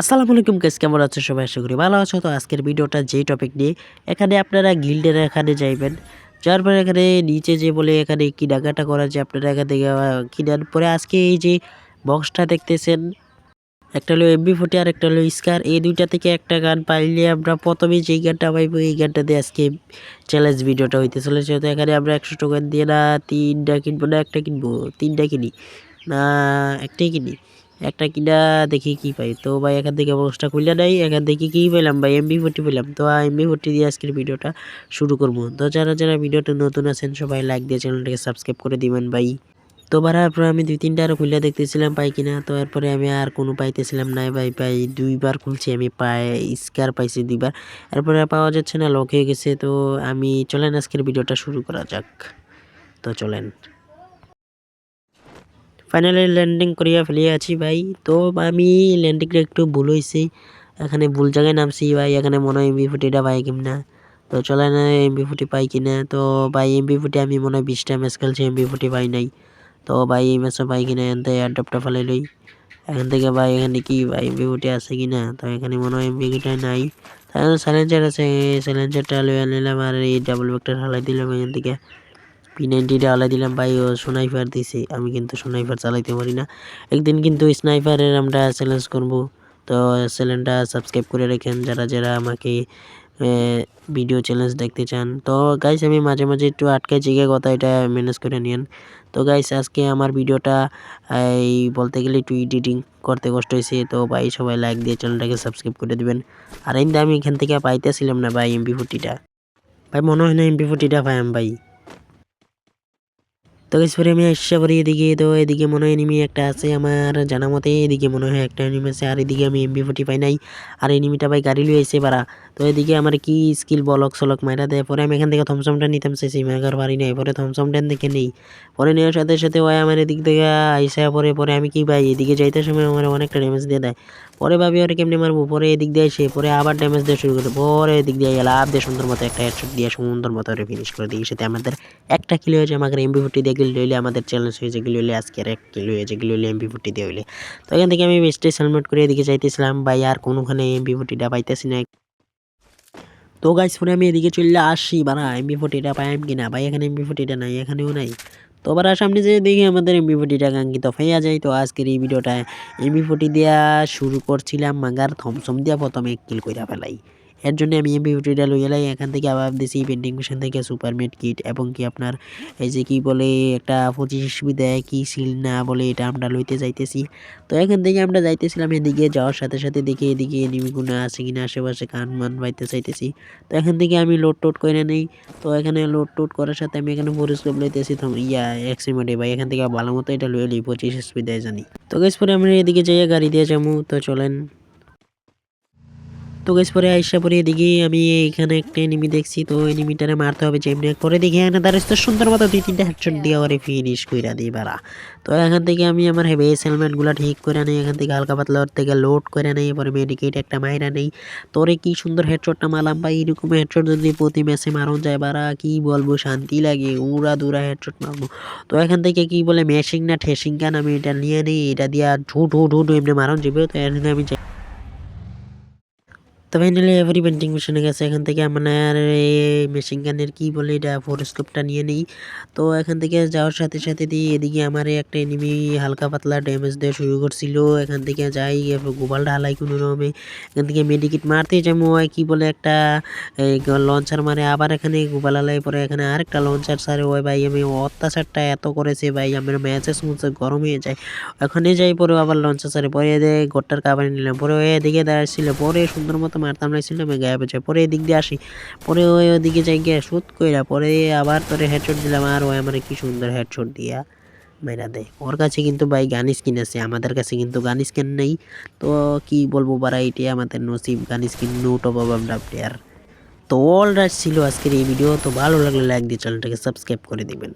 আসসালামু আলাইকুম গাইস কেমন আছো সবাই? আশা করি ভালো আছো। তো আজকের ভিডিওটা যেই টপিক নিয়ে এখানে আপনারা গিল্ডের এখানে যাইবেন। যার পরে এখানে নিচে যে বলে এখানে কেনাকাটা করা যে আপনারা এখান থেকে কিনার পরে আজকে এই যে বক্সটা দেখতেছেন, একটা হলো এমবি ফোর্টি আর একটা হলো স্কার এই দুইটা থেকে একটা গান পাইলে আমরা প্রথমে যেই গানটা পাইবো, এই গানটা দিয়ে আজকে চ্যালেঞ্জ ভিডিওটা হইতে চলেছে। তো এখানে আমরা একশো টোকেন দিয়ে না তিনটা কিনবো, না একটা কিনবো, তিনটা কিনি, না একটাই কিনি। একটা কিনা দেখি কি পাই। তো ভাই, এখান থেকে বক্সটা খুলে নাই এখান থেকে কি পেলাম ভাই? এমবি ফোর্টি পেলাম তো এমবি ফোর্টি দিয়ে আজকের ভিডিওটা শুরু করব। তো যারা যারা ভিডিওটা নতুন আছেন, সবাই লাইক দিয়ে চ্যানেলটাকে সাবস্ক্রাইব করে দিবেন ভাই। তো বাড়ার পর আমি দুই তিনটা আরও খুলে দেখতেছিলাম পাই কিনা। তো এরপরে আমি আর কোনো পাইতেছিলাম নাই ভাই পাই দুইবার খুলছি আমি, পাই, স্কার পাইছি দুইবার। এরপরে পাওয়া যাচ্ছে না লক হয়ে গেছে। তো আমি, চলেন আজকের ভিডিওটা শুরু করা যাক। তো চলেন। ফাইনালি ল্যান্ডিং করিয়া ফেলিয়াছি ভাই। তো আমি ল্যান্ডিংটা একটু ভুল হয়েছে এখানে ভুল জায়গায় নামছি ভাই। এখানে মনে হয় এমবি ফুটিটা পাই কিনা তো চলে না এমবি ফুটি পাই কিনা। তো ভাই এমবি ফুটি আমি মনে হয় বিশটা ম্যাচ খেলছি এমবি ফুটি পাই নাই। তো ভাই এই ম্যাচও পাই কিনা, এখান থেকে অ্যাডাপ্টটা ফেলাই লই। এখান থেকে ভাই, এখানে কি ভাই এমবি ফুটি আছে কিনা? তো এখানে মনে হয় এমবি ফুটি নাই। তাহলে স্যালেঞ্জার আছে স্যালেঞ্জারটা লয়ে নিলাম আর এই ডাবল ব্যাগটা হালাই দিলাম এখান থেকে। পি নাইনটিটা আলাই দিলাম, ভাই, ও স্নাইপার দিছে। আমি কিন্তু স্নাইপার চালাইতে পারি না। একদিন কিন্তু স্নাইফারের আমরা চ্যালেঞ্জ করব। তো চ্যানেলটা সাবস্ক্রাইব করে রাখেন, যারা যারা আমাকে ভিডিও চ্যালেঞ্জ দেখতে চান। তো গাইস আমি মাঝে মাঝে একটু আটকে জিগে কথা এটা ম্যানেজ করে নিন তো গাইস আজকে আমার ভিডিওটা এই, বলতে গেলে একটু এডিটিং করতে কষ্ট হয়েছে। তো ভাই, সবাই লাইক দিয়ে চ্যানেলটাকে সাবস্ক্রাইব করে দিবেন। আর এই আমি এখান থেকে পাইতেছিলাম না ভাই এমপি ফুটিটা ভাই, মনে হয় না এমবি ফুটিটা পাইম ভাই। তো পরে আমি আসছে, পরে এদিকে তো এদিকে মনে হয় এনিমি একটা আছে আমার জানা মতে, এদিকে মনে হয় একটা এনিমি আছে, আর এদিকে আমি এমবি ফোর্টি পাই নাই, আর এনিমিটা ভাই গাড়ি লুয়ে আইছে বারা তো এদিকে আমার কি স্কিল বলক সলক মাইরা দেয়, পরে আমি এখান থেকে থমসমটা নিতাম, চাইছি মেঘার পারি নাই, পরে থমসমটা দেখে নেই। পরে নেওয়ার সাথে সাথে ওই আমার এদিক থেকে আইসা পরে পরে আমি কি ভাই, এদিকে যাইতে সময় আমার অনেকটা ড্যামেজ দিয়ে দেয়। পরে ভাবি ওরে কেমনি মারবো? পরে এদিক দিয়ে এসে, পরে আবার ড্যামেজ দিয়ে শুরু করে, পরে এদিক দিয়ে লাভ দিয়ে সুন্দর মতো একটা হেডশট দিয়ে সুন্দর মতো ওরে ফিনিশ করে দিই সাথে আমাদের একটা কিলো হয়েছে, আমাকে এমবি ফোর্টি দিয়ে গিল হইলে আমাদের চ্যালেঞ্জ হয়েছে গিল হইলে আজকের এক কিলো হয়েছে গিল হইলে এমবি ফোর্টি দিয়ে হইলে। তো এখান থেকে আমি বেস্টে সেলমেট করে এদিকে চাইতেছিলাম ভাই আর কোনোখানে এমবি ফোর্টিটা পাইতেছি না। তো গাইস পরে আমি এদিকে চললে আসি, বাড়া এমবি ফোর্টিটা পাইম কিনা? ভাই, এখানে এমবি ফোর্টিটা নাই, এখানেও নাই। তো আবার সামনে যে দেখি আমাদের এমবি ফোর্টিটা কাঙ্ক্ষিত হইয়া যায়। তো আজকের এই ভিডিওটা এমবি ফোর্টি দেওয়া শুরু করছিলাম, মাগার থমসম দিয়া প্রথমে কিল কইরা ফেলাই। এর জন্য আমি এমবি ফোর্টিটা লই, এখান থেকে আবার দিছি পেন্টিং মেশিন থেকে সুপারমেট কিট এবং কি আপনার এই যে কি বলে একটা পঁচিশ দেয় কি সিল না বলে এটা আমরা লইতে যাইতেছি। তো এখান থেকে আমরা যাইতেছিলাম এদিকে, যাওয়ার সাথে সাথে দেখি এদিকে এনিমিগুলো আছে কিনা, আশেপাশে কান মান বাইতে চাইতেছি। তো এখান থেকে আমি লোড টোড করে নেই। তো এখানে লোড টোড করার সাথে আমি এখানে পরিষ্কার লইতেছি। তো ইয়া এক্সিমেটে ভাই, এখান থেকে ভালো মতো এটা লয়ে লই পঁচিশ দেয় জানি। তো গেছ পরে আমরা এদিকে যাইয়া গাড়ি দিয়ে যাব। তো চলেন। তো গেছ পরে আইসা পরে এদিকে আমি এখানে একটা এনিমি দেখছি, তো এনিমিটারে মারতে হবে যেমনি পরে দেখি, এখানে তার তো সুন্দর মতো দুই তিনটা হেডশট দিয়ে ওরে ফিনিশ কইরা দিই বারা তো এখান থেকে আমি আমার বেস হেলমেটগুলো ঠিক করে নেই, এখান থেকে হালকা পাতলা ওর থেকে লোড করে নেই, পরে মেডিকেট একটা মাইরা নেই। তোরে কি সুন্দর হেডশটটা মারলাম ভাই, এরকম হেডশট যদি প্রতি ম্যাচে মারন যায় বারা কি বলব, শান্তি লাগে, উড়া দুরা হেডশট মারবো। তো এখান থেকে কি বলে ম্যাশিং না ঠেসিং কান আমি এটা নিয়ে নিই, এটা দিয়া ঢু ঢু ঢু ঢু এমনি মারন যাবে, তো এখানে আমি তো ফাইনালি এভারি পেন্টিং মেশিনে গেছে, এখান থেকে আমার মেশিন গানের কি বলে এটা ফোরস্কোপটা নিয়ে নিই। তো এখান থেকে যাওয়ার সাথে সাথে দিয়ে এদিকে আমার একটা এনিমি হালকা পাতলা ড্যামেজ দেওয়া শুরু করছিল। এখান থেকে যাই গোপালটা হালাই কোনো রকমে। এখান থেকে মেডিকিট মারতে যেমন হয় কি বলে একটা লঞ্চার মারে। আবার এখানে গোপাল হালাই পরে এখানে আরেকটা লঞ্চার সারে। ওই ভাই আমি অত্যাচারটা এত করেছে ভাই, আমার ম্যাচে সমস্ত গরম হয়ে যায়। ওখানে যাই পরে আবার লঞ্চার সারে। পরে এদিকে গোট্টার কাবানি নিলাম। পরে এদিকে দাঁড়াচ্ছিল পরে সুন্দর মতো মারতাম লাগছিল আমি গায়ে বেঁচে পরে এদিক দিয়ে আসি। পরে ওই ওদিকে যাই গিয়ে শুট কইরা পরে আবার তোরে হেডশট দিলাম। আর ওই আমার কি সুন্দর হেডশট দিয়া মেরা দেয়। ওর কাছে কিন্তু ভাই গান স্কিন আছে, আমাদের কাছে কিন্তু গান স্কিন নেই। তো কি বলব বারা এটাই আমাদের নসিব গান স্কিন নোট অফ আমরা প্লেয়ার তো অল রাইট ছিল আজকের এই ভিডিও তো ভালো লাগলে লাইক দিয়ে চ্যানেলটাকে সাবস্ক্রাইব করে দিবেন।